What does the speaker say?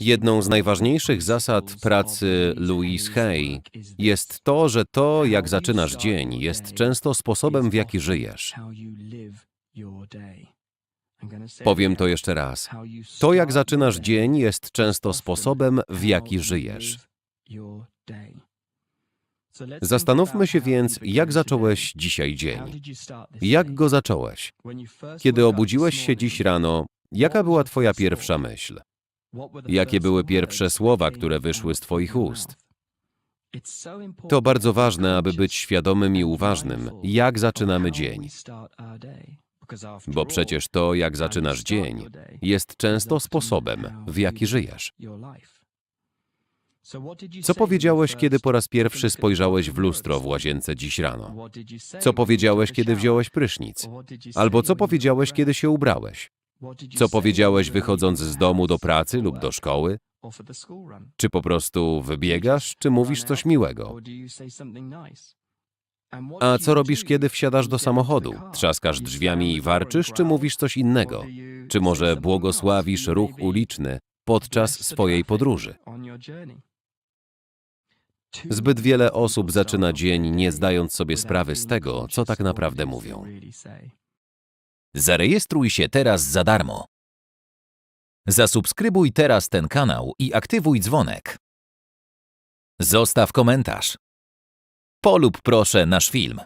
Jedną z najważniejszych zasad pracy Louise Hay jest to, że to, jak zaczynasz dzień, jest często sposobem, w jaki żyjesz. Powiem to jeszcze raz. To, jak zaczynasz dzień, jest często sposobem, w jaki żyjesz. Zastanówmy się więc, jak zacząłeś dzisiaj dzień. Jak go zacząłeś? Kiedy obudziłeś się dziś rano, jaka była Twoja pierwsza myśl? Jakie były pierwsze słowa, które wyszły z Twoich ust? To bardzo ważne, aby być świadomym i uważnym, jak zaczynamy dzień. Bo przecież to, jak zaczynasz dzień, jest często sposobem, w jaki żyjesz. Co powiedziałeś, kiedy po raz pierwszy spojrzałeś w lustro w łazience dziś rano? Co powiedziałeś, kiedy wziąłeś prysznic? Albo co powiedziałeś, kiedy się ubrałeś? Co powiedziałeś wychodząc z domu do pracy lub do szkoły? Czy po prostu wybiegasz, czy mówisz coś miłego? A co robisz, kiedy wsiadasz do samochodu? Trzaskasz drzwiami i warczysz, czy mówisz coś innego? Czy może błogosławisz ruch uliczny podczas swojej podróży? Zbyt wiele osób zaczyna dzień, nie zdając sobie sprawy z tego, co tak naprawdę mówią. Zarejestruj się teraz za darmo. Zasubskrybuj teraz ten kanał i aktywuj dzwonek. Zostaw komentarz. Polub proszę nasz film.